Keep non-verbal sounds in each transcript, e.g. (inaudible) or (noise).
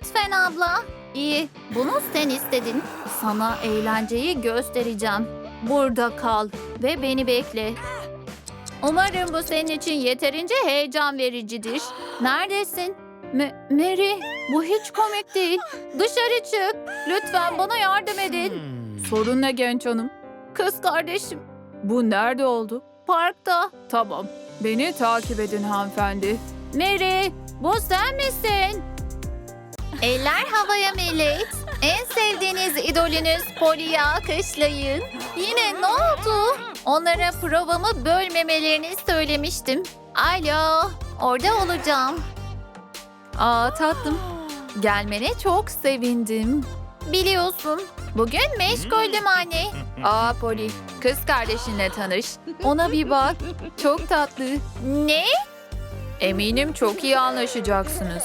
Lütfen abla. İyi, bunu sen istedin. Sana eğlenceyi göstereceğim. Burada kal ve beni bekle. Umarım bu senin için yeterince heyecan vericidir. Neredesin? M- Mary, bu hiç komik değil. Dışarı çık. Lütfen bana yardım edin. Sorun ne genç hanım? Kız kardeşim. Bu nerede oldu? Parkta. Tamam. Beni takip edin hanımefendi. Mary, bu sen misin? Eller havaya millet. En sevdiğiniz idolünüz Polly'yi alkışlayın. Yine ne oldu? Onlara provamı bölmemelerini söylemiştim. Alo, orada olacağım. Aa tatlım, gelmene çok sevindim. Biliyorsun, bugün meşguldüm anne. Aa Polly, kız kardeşinle tanış. Ona bir bak, çok tatlı. Ne? Eminim çok iyi anlaşacaksınız.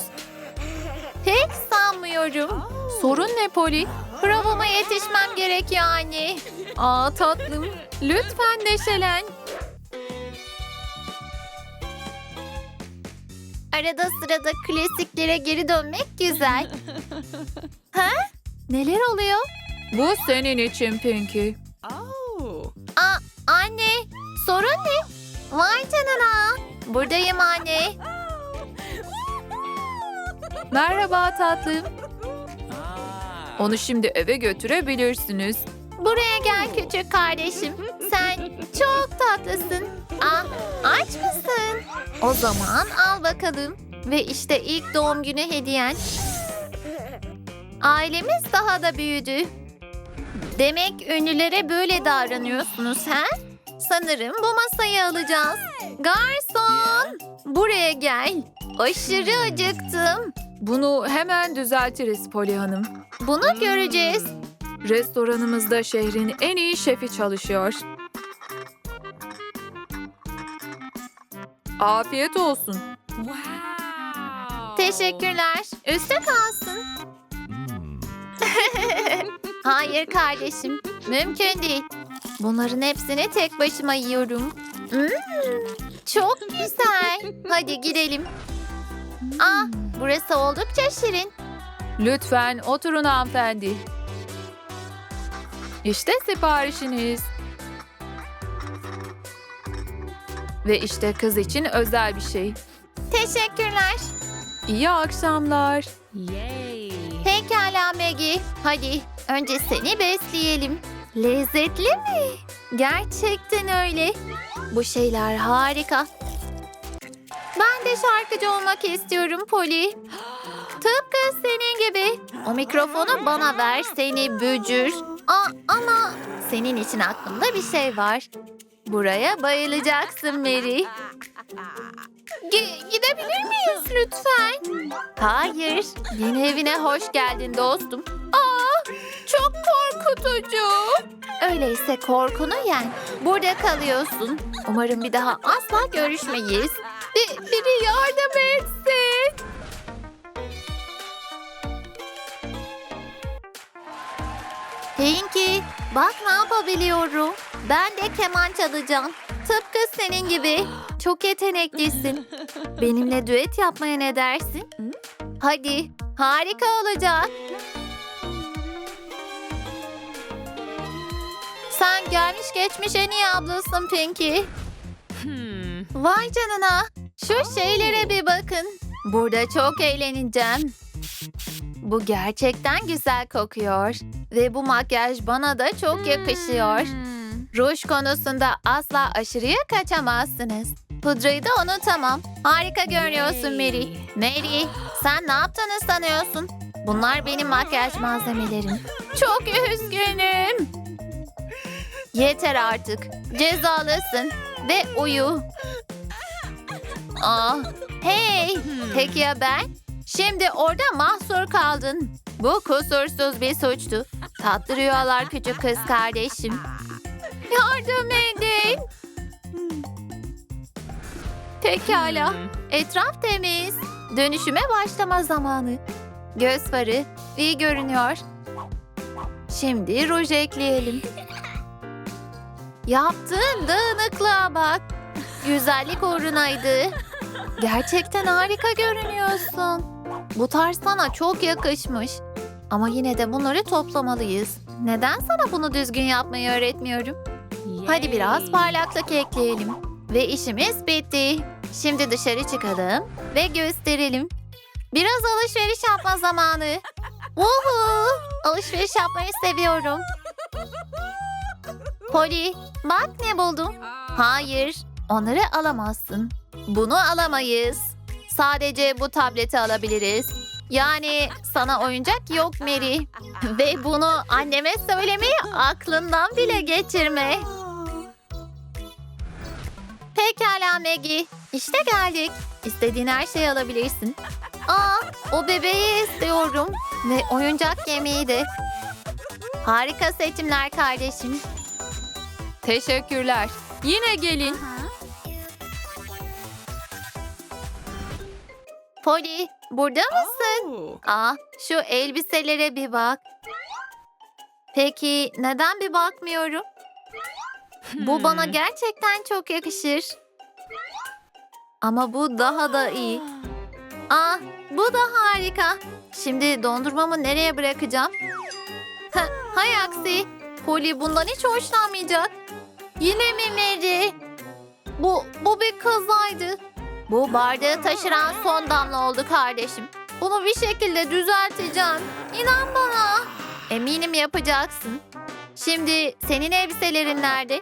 Pek sanmıyorum. Sorun ne Polly? Provama yetişmem gerek yani. Aa tatlım, lütfen neşelen. Arada sırada klasiklere geri dönmek güzel. (laughs) ha? Neler oluyor? Bu senin için Pinky. Oh. Aa, anne, sorun ne? Vay canına. Buradayım anne. Merhaba tatlım. Onu şimdi eve götürebilirsiniz. Buraya gel küçük kardeşim. Sen çok tatlısın. Ah, aç mısın? O zaman al bakalım. Ve işte ilk doğum günü hediyen. Ailemiz daha da büyüdü. Demek ünlülere böyle davranıyorsunuz ha? Sanırım bu masayı alacağız. Garson! Buraya gel. Aşırı acıktım. Bunu hemen düzeltiriz Poli Hanım. Bunu göreceğiz. Restoranımızda şehrin en iyi şefi çalışıyor. Afiyet olsun. Wow. Teşekkürler. Üste kalsın. (laughs) Hayır kardeşim. Mümkün değil. Bunların hepsini tek başıma yiyorum. Hmm, çok güzel. Hadi gidelim. Ah, burası oldukça şirin. Lütfen oturun hanımefendi. İşte siparişiniz. Ve işte kız için özel bir şey. Teşekkürler. İyi akşamlar. Yay. Pekala Maggie. Hadi önce seni besleyelim. Lezzetli mi? Gerçekten öyle. Bu şeyler harika. Ben de şarkıcı olmak istiyorum Polly. Tıpkı senin gibi. O mikrofonu bana ver seni bücür. Aa, ama senin için aklımda bir şey var. Buraya bayılacaksın Mary. Gi- gidebilir miyiz lütfen? Hayır. Yeni evine hoş geldin dostum. Aa, çok korkutucu. Öyleyse korkunu yen. Burada kalıyorsun. Umarım bir daha asla görüşmeyiz. Bir, biri yardım etsin. Pinky, bak ne yapabiliyorum. Ben de keman çalacağım. Tıpkı senin gibi. Çok yeteneklisin. Benimle düet yapmaya ne dersin? Hadi, harika olacak. Sen gelmiş geçmiş en iyi ablasın Pinky. Hmm. Vay canına. Şu şeylere bir bakın. Burada çok eğleneceğim. Bu gerçekten güzel kokuyor. Ve bu makyaj bana da çok yakışıyor. Hmm. Ruj konusunda asla aşırıya kaçamazsınız. Pudrayı da unutamam. Harika görünüyorsun Mary. Mary, sen ne yaptığını sanıyorsun? Bunlar benim makyaj malzemelerim. Çok üzgünüm. Yeter artık. Cezalısın. Ve uyu. Aa, hey, peki ya ben? Şimdi orada mahsur kaldın. Bu kusursuz bir suçtu. Tatlı rüyalar küçük kız kardeşim. Yardım edin. Pekala. Etraf temiz. Dönüşüme başlama zamanı. Göz farı iyi görünüyor. Şimdi ruj ekleyelim. Yaptığın dağınıklığa bak. Güzellik uğrunaydı. Gerçekten harika görünüyorsun. Bu tarz sana çok yakışmış. Ama yine de bunları toplamalıyız. Neden sana bunu düzgün yapmayı öğretmiyorum? Hadi biraz Yay. parlaklık ekleyelim. Ve işimiz bitti. Şimdi dışarı çıkalım ve gösterelim. Biraz alışveriş yapma zamanı. Woohoo! Alışveriş yapmayı seviyorum. Polly, bak ne buldum. Hayır, onları alamazsın. Bunu alamayız. Sadece bu tableti alabiliriz. Yani sana oyuncak yok Mary. Ve bunu anneme söylemeyi aklından bile geçirme. Pekala Maggie. İşte geldik. İstediğin her şeyi alabilirsin. Aa, o bebeği istiyorum. Ve oyuncak yemeği de. Harika seçimler kardeşim. Teşekkürler. Yine gelin. Polly, burada mısın? Oh. Aa, şu elbiselere bir bak. Peki neden bir bakmıyorum? Bu bana Hmm. gerçekten çok yakışır. Ama bu daha da iyi. Aa, (gasps) bu da harika. Şimdi dondurmamı nereye bırakacağım? Ha, hay aksi. Polly bundan hiç hoşlanmayacak. Yine mi Mary? Bu, bu bir kazaydı. Bu bardağı taşıran son damla oldu kardeşim. Bunu bir şekilde düzelteceğim. İnan bana. Eminim yapacaksın. Şimdi senin elbiselerin nerede?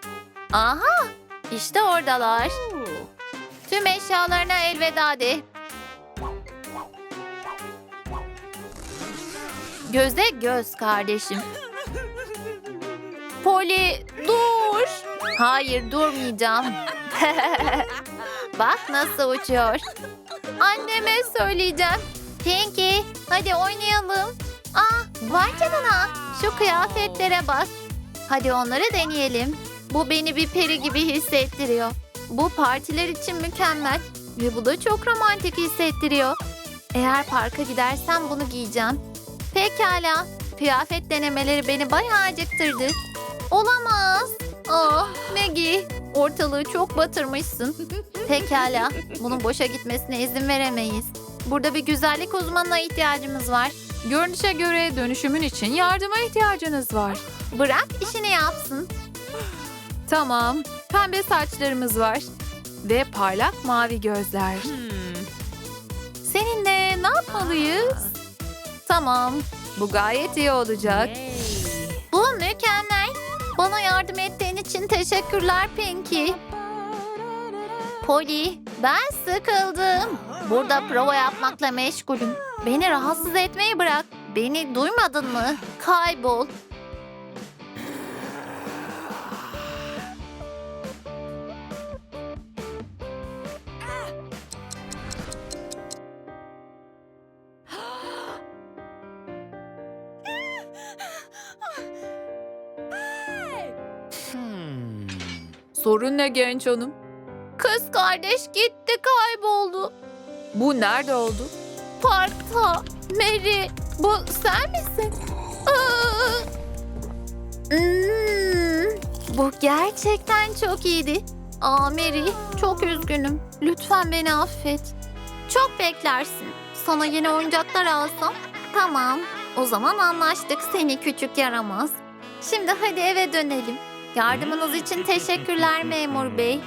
Aha, işte oradalar. Tüm eşyalarına elveda de. Göze göz kardeşim. Poli dur. Hayır durmayacağım. (laughs) Bak nasıl uçuyor. Anneme söyleyeceğim. Pinky hadi oynayalım. Aa vay canına. Şu kıyafetlere bak. Hadi onları deneyelim. Bu beni bir peri gibi hissettiriyor. Bu partiler için mükemmel. Ve bu da çok romantik hissettiriyor. Eğer parka gidersem bunu giyeceğim. Pekala. Kıyafet denemeleri beni bayağı acıktırdı. Olamaz. Ah Maggie. Ortalığı çok batırmışsın. Pekala. Bunun boşa gitmesine izin veremeyiz. Burada bir güzellik uzmanına ihtiyacımız var. Görünüşe göre dönüşümün için yardıma ihtiyacınız var. Bırak işini yapsın. Tamam, pembe saçlarımız var. Ve parlak mavi gözler. Hmm. Seninle ne yapmalıyız? Tamam, bu gayet iyi olacak. Bu mükemmel. Bana yardım ettiğin için teşekkürler Pinky. Polly, ben sıkıldım. Burada prova yapmakla meşgulüm. Beni rahatsız etmeyi bırak. Beni duymadın mı? Kaybol. Sorun ne genç hanım? Kız kardeş gitti kayboldu. Bu nerede oldu? Parkta. Mary, bu sen misin? Aa! Hmm, bu gerçekten çok iyiydi. Aa Mary, çok üzgünüm. Lütfen beni affet. Çok beklersin. Sana yeni oyuncaklar alsam. Tamam. O zaman anlaştık seni küçük yaramaz. Şimdi hadi eve dönelim. Yardımınız için teşekkürler memur bey.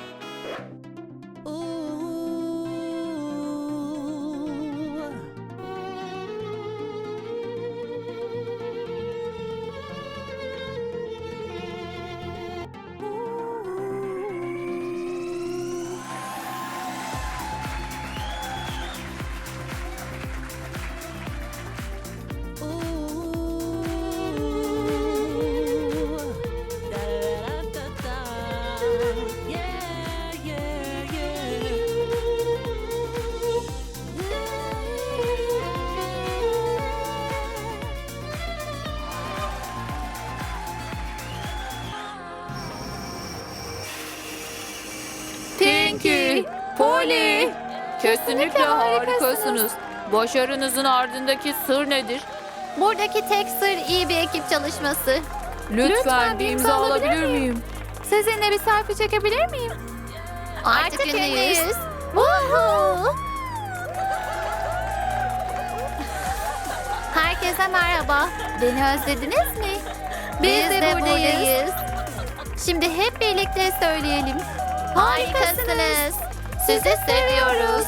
Pinky, Polly, kesinlikle harikasınız. Başarınızın ardındaki sır nedir? Buradaki tek sır iyi bir ekip çalışması. Lütfen, bir imza alabilir miyim? Sizinle bir selfie çekebilir miyim? Artık, ünlüyüz. Woohoo! Herkese merhaba. Beni özlediniz mi? Biz, de, buradayız. Şimdi hep birlikte söyleyelim. Harikasınız. Sizi seviyoruz.